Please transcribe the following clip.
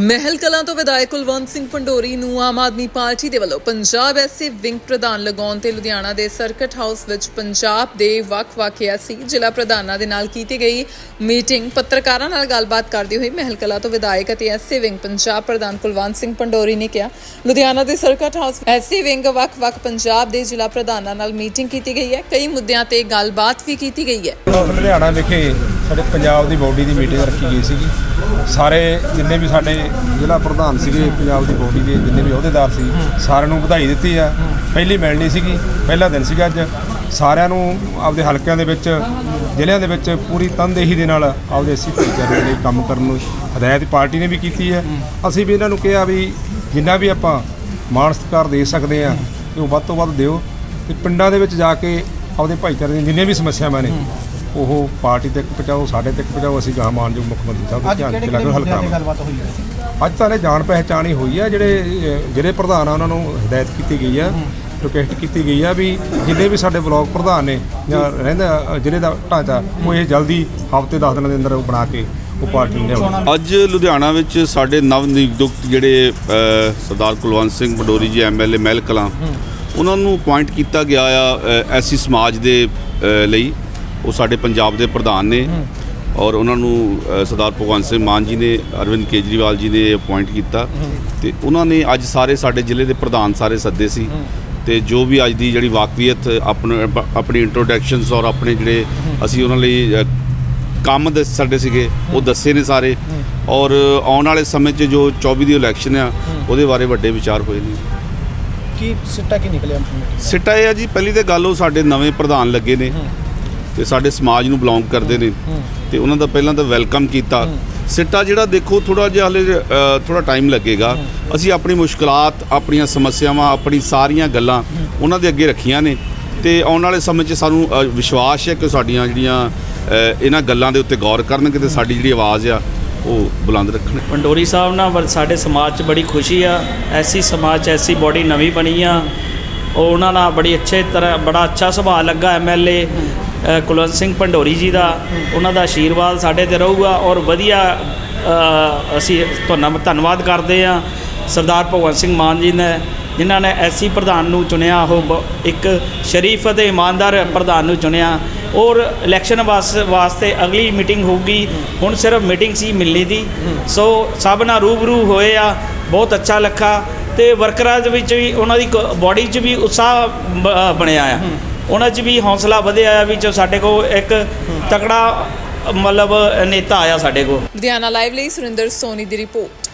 ਮਹਿਲ ਕਲਾਂ ਤੋਂ ਵਿਧਾਇਕ ਕੁਲਵੰਤ ਸਿੰਘ ਪੰਡੋਰੀ ਨੂੰ ਆਮ ਆਦਮੀ ਪਾਰਟੀ ਦੇ ਵੱਲੋਂ ਪੰਜਾਬ ਐਸਸੀ ਵਿੰਗ ਪ੍ਰਧਾਨ ਲਗਾਉਣ ਤੇ ਲੁਧਿਆਣਾ ਦੇ ਸਰਕਟ ਹਾਊਸ ਵਿੱਚ ਪੰਜਾਬ ਦੇ ਵੱਖ-ਵੱਖ ਐਸਸੀ ਜ਼ਿਲ੍ਹਾ ਪ੍ਰਧਾਨਾਂ ਦੇ ਨਾਲ ਕੀਤੀ ਗਈ ਮੀਟਿੰਗ। ਪੱਤਰਕਾਰਾਂ ਨਾਲ ਗੱਲਬਾਤ ਕਰਦੇ ਹੋਏ ਮਹਿਲ ਕਲਾਂ ਤੋਂ ਵਿਧਾਇਕ ਅਤੇ ਐਸਸੀ ਵਿੰਗ ਪੰਜਾਬ ਪ੍ਰਧਾਨ ਕੁਲਵੰਤ ਸਿੰਘ ਪੰਡੋਰੀ ਨੇ ਕਿਹਾ, ਲੁਧਿਆਣਾ ਦੇ ਸਰਕਟ ਹਾਊਸ ਐਸਸੀ ਵਿੰਗ ਵੱਖ-ਵੱਖ ਪੰਜਾਬ ਦੇ ਜ਼ਿਲ੍ਹਾ ਪ੍ਰਧਾਨਾਂ ਨਾਲ ਮੀਟਿੰਗ ਕੀਤੀ ਗਈ ਹੈ। ਕਈ ਮੁੱਦਿਆਂ ਤੇ ਗੱਲਬਾਤ ਵੀ ਕੀਤੀ ਗਈ ਹੈ। ਲੁਧਿਆਣਾ ਵਿਖੇ ਸਾਡੇ ਪੰਜਾਬ ਦੀ ਬੋਡੀ ਦੀ ਮੀਟਿੰਗ ਰੱਖੀ ਗਈ ਸੀਗੀ। ਸਾਰੇ ਜਿੰਨੇ ਵੀ ਸਾਡੇ ਜ਼ਿਲ੍ਹਾ ਪ੍ਰਧਾਨ ਸੀਗੇ ਪੰਜਾਬ ਦੀ ਬੋਡੀ ਦੇ, ਜਿੰਨੇ ਵੀ ਅਹੁਦੇਦਾਰ ਸੀ, ਸਾਰਿਆਂ ਨੂੰ ਵਧਾਈ ਦਿੱਤੀ ਆ। ਪਹਿਲੀ ਮਿਲਣੀ ਸੀਗੀ, ਪਹਿਲਾ ਦਿਨ ਸੀਗਾ ਅੱਜ। ਸਾਰਿਆਂ ਨੂੰ ਆਪਦੇ ਹਲਕਿਆਂ ਦੇ ਵਿੱਚ, ਜ਼ਿਲ੍ਹਿਆਂ ਦੇ ਵਿੱਚ ਪੂਰੀ ਤਨਦੇਹੀ ਦੇ ਨਾਲ ਆਪਦੇ ਅਸੀਂ ਭਾਈਚਾਰੇ ਦੇ ਲਈ ਕੰਮ ਕਰਨ ਨੂੰ ਹਦਾਇਤ ਪਾਰਟੀ ਨੇ ਵੀ ਕੀਤੀ ਹੈ। ਅਸੀਂ ਵੀ ਇਹਨਾਂ ਨੂੰ ਕਿਹਾ ਵੀ ਜਿੰਨਾ ਵੀ ਆਪਾਂ ਮਾਣ ਸਤਿਕਾਰ ਦੇ ਸਕਦੇ ਆ ਕਿ ਉਹ ਵੱਧ ਤੋਂ ਵੱਧ ਦਿਓ। ਤੇ ਪਿੰਡਾਂ ਦੇ ਵਿੱਚ ਜਾ ਕੇ ਆਪਦੇ ਭਾਈਚਾਰੇ ਦੀਆਂ ਜਿੰਨੀਆਂ ਵੀ ਸਮੱਸਿਆਵਾਂ ਨੇ ਉਹ ਪਾਰਟੀ ਤੱਕ ਪਹੁੰਚਾਓ ਸਾਡੇ ਤੱਕ ਪਹੁੰਚਾਓ ਅਸੀਂ ਗਾਹ ਮਾਨਯੋਗ ਮੁੱਖ ਮੰਤਰੀ ਸਾਹਿਬ ਦੇ ਅੱਜ ਧਿਆਨ ਕਿਹੜੇ ਚ ਲੈ ਕਿਹੜੇ ਕੇ ਮੁੱਦਿਆਂ ਹਲਕਾ ਤੇ ਗੱਲਬਾਤ ਹੋਈ ਹੈ? ਅੱਜ ਤਾਂ ਇਹ ਜਾਣ ਪਹਿਚਾਣ ਹੀ ਹੋਈ ਆ ਜਿਹੜੇ ਅਹ, ਜ਼ਿਲ੍ਹੇ ਪ੍ਰਧਾਨ ਆ ਉਹਨਾਂ ਨੂੰ ਹਦਾਇਤ ਕੀਤੀ ਗਈ ਆ ਰਿਕੁਐਸਟ ਕੀਤੀ ਗਈ ਆ ਵੀ ਜਿੰਨੇ ਵੀ ਸਾਡੇ ਬਲਾਕ ਪ੍ਰਧਾਨ ਨੇ ਜਾਂ ਰਹਿੰਦਾ ਅਹ, ਜ਼ਿਲ੍ਹੇ ਦਾ ਢਾਂਚਾ ਉਹ ਇਹ ਜਲਦੀ ਹਫ਼ਤੇ 10 ਦਿਨਾਂ ਦੇ ਅੰਦਰ ਉਹ ਬਣਾ ਕੇ ਉਹ ਪਾਰਟੀ ਨੂੰ ਲਿਆਉਣ ਅੱਜ ਲੁਧਿਆਣਾ ਵਿੱਚ ਸਾਡੇ ਨਵ ਨਿਯੁਕਤ ਜਿਹੜੇ ਅ, ਸਰਦਾਰ ਕੁਲਵੰਤ ਸਿੰਘ ਪੰਡੋਰੀ ਜੀ ਐਮਐਲਏ ਮਹਿਲ ਕਲਾਂ ਉਹਨਾਂ ਨੂੰ ਅਪਾਇੰਟ ਕੀਤਾ ਗਿਆ ਆ ਐਸੀ ਸਮਾਜ ਦੇ ਅ, ਲਈ। ਉਹ ਸਾਡੇ ਪੰਜਾਬ ਦੇ ਪ੍ਰਧਾਨ ਨੇ ਔਰ ਉਹਨਾਂ ਨੂੰ ਸਰਦਾਰ ਭਗਵੰਤ ਸਿੰਘ ਮਾਨ ਜੀ ਨੇ ਅਰਵਿੰਦ ਕੇਜਰੀਵਾਲ ਜੀ ਨੇ ਅਪਾਇੰਟ ਕੀਤਾ। ਤੇ ਉਹਨਾਂ ਨੇ ਅੱਜ ਸਾਰੇ ਸਾਡੇ ਜ਼ਿਲ੍ਹੇ ਦੇ ਪ੍ਰਧਾਨ ਸਾਰੇ ਸੱਦੇ ਸੀ। ਤੇ ਜੋ ਵੀ ਅੱਜ ਦੀ ਜਿਹੜੀ ਵਾਕਫੀਅਤ ਆਪਣੀ ਆਪਣੀ ਇੰਟਰੋਡਕਸ਼ਨਸ ਔਰ ਆਪਣੇ ਜਿਹੜੇ ਅਸੀਂ ਉਹਨਾਂ ਲਈ ਕੰਮ ਦੇ ਸਾਡੇ ਸੀਗੇ ਉਹ ਦੱਸੇ ਨੇ ਸਾਰੇ। ਔਰ ਆਉਣ ਵਾਲੇ ਸਮੇਂ 'ਚ ਜੋ 24 ਦੀ ਇਲੈਕਸ਼ਨ ਆ ਉਹਦੇ ਬਾਰੇ ਵੱਡੇ ਵਿਚਾਰ ਹੋਏ ਨੇ। ਕੀ ਸਿੱਟਾ ਕੀ ਨਿਕਲਿਆ? ਸਿੱਟਾ ਇਹ ਆ ਜੀ ਪਹਿਲੀ ਤੇ ਗੱਲ ਉਹ ਸਾਡੇ ਨਵੇਂ ਪ੍ਰਧਾਨ ਲੱਗੇ ਨੇ। ਤੇ ਸਾਡੇ ਸਮਾਜ ਨੂੰ ਬਿਲੋਂਗ ਕਰਦੇ ਨੇ। ਤੇ ਉਹਨਾਂ ਦਾ ਪਹਿਲਾਂ ਤਾਂ ਵੈਲਕਮ ਕੀਤਾ। ਸਿੱਟਾ ਜਿਹੜਾ ਦੇਖੋ ਥੋੜਾ ਜਿਹਾ ਹਲੇ ਥੋੜਾ ਟਾਈਮ ਲੱਗੇਗਾ। ਅਸੀਂ ਆਪਣੀ ਮੁਸ਼ਕਲਾਤ ਆਪਣੀਆਂ ਸਮੱਸਿਆਵਾਂ ਆਪਣੀ ਸਾਰੀਆਂ ਗੱਲਾਂ ਉਹਨਾਂ ਦੇ ਅੱਗੇ ਰੱਖੀਆਂ ਨੇ। ਤੇ ਆਉਣ ਵਾਲੇ ਸਮੇਂ 'ਚ ਸਾਨੂੰ ਵਿਸ਼ਵਾਸ ਹੈ ਕਿ ਸਾਡੀਆਂ ਜਿਹੜੀਆਂ ਇਹਨਾਂ ਗੱਲਾਂ ਦੇ ਉੱਤੇ ਗੌਰ ਕਰਨਗੇ ਤੇ ਸਾਡੀ ਜਿਹੜੀ ਆਵਾਜ਼ ਆ ਉਹ ਬੁਲੰਦ ਰੱਖਣ। ਪੰਡੋਰੀ ਸਾਹਿਬ ਨਾਲ ਸਾਡੇ ਸਮਾਜ 'ਚ ਬੜੀ ਖੁਸ਼ੀ ਆ। ਐਸੀ ਸਮਾਜ 'ਚ ਐਸੀ ਬੋਡੀ ਨਵੀਂ ਬਣੀ ਆ। ਉਹ ਉਹਨਾਂ ਨਾਲ ਬੜੀ ਅੱਛੇ ਤਰ੍ਹਾਂ ਬੜਾ ਅੱਛਾ ਸੁਭਾਅ ਲੱਗਾ ਐਮਐਲਏ ਕੁਲਵੰਤ ਸਿੰਘ ਭੰਡੋਰੀ ਜੀ ਦਾ, ਉਹਨਾਂ ਦਾ ਆਸ਼ੀਰਵਾਦ ਸਾਡੇ ਤੇ ਰਹੂਗਾ ਔਰ ਵਧੀਆ ਅਸੀਂ ਤੁਹਾਨੂੰ ਧੰਨਵਾਦ ਕਰਦੇ ਆ ਸਰਦਾਰ ਭਗਵੰਤ ਸਿੰਘ ਮਾਨ ਜੀ ਨੇ, ਜਿਨ੍ਹਾਂ ਨੇ ਐਸੀ ਪ੍ਰਧਾਨ ਨੂੰ ਚੁਣਿਆ, ਉਹ ਬ- ਇੱਕ ਸ਼ਰੀਫ ਅਤੇ ਇਮਾਨਦਾਰ ਪ੍ਰਧਾਨ ਨੂੰ ਚੁਣਿਆ। ਔਰ ਇਲੈਕਸ਼ਨ ਵਾਸ- ਵਾਸਤੇ ਅਗਲੀ ਮੀਟਿੰਗ ਹੋਊਗੀ, ਹੁਣ ਸਿਰਫ ਮੀਟਿੰਗ ਸੀ ਮਿਲਣੀ ਦੀ। ਸੋ ਸਭ ਨਾਲ ਰੂਬਰੂ ਹੋਏ ਆ, ਬਹੁਤ ਅੱਛਾ ਲੱਗਾ ਤੇ ਵਰਕਰਾਂ ਦੇ ਵਿੱਚ ਵੀ, ਉਹਨਾਂ ਦੀ ਬਾਡੀ 'ਚ ਵੀ ਉਤਸ਼ਾਹ ਬ- ਬਣਿਆ ਆ। ਉਹਨਾਂ 'ਚ ਵੀ ਹੌਸਲਾ ਵਧਿਆ ਆ ਵੀ ਜੋ ਸਾਡੇ ਕੋਲ ਇੱਕ ਤਕੜਾ, ਮਤਲਬ, ਨੇਤਾ ਆਇਆ ਸਾਡੇ ਕੋਲ। ਲੁਧਿਆਣਾ ਲਾਈਵ ਲਈ ਸੁਰਿੰਦਰ ਸੋਨੀ ਦੀ ਰਿਪੋਰਟ।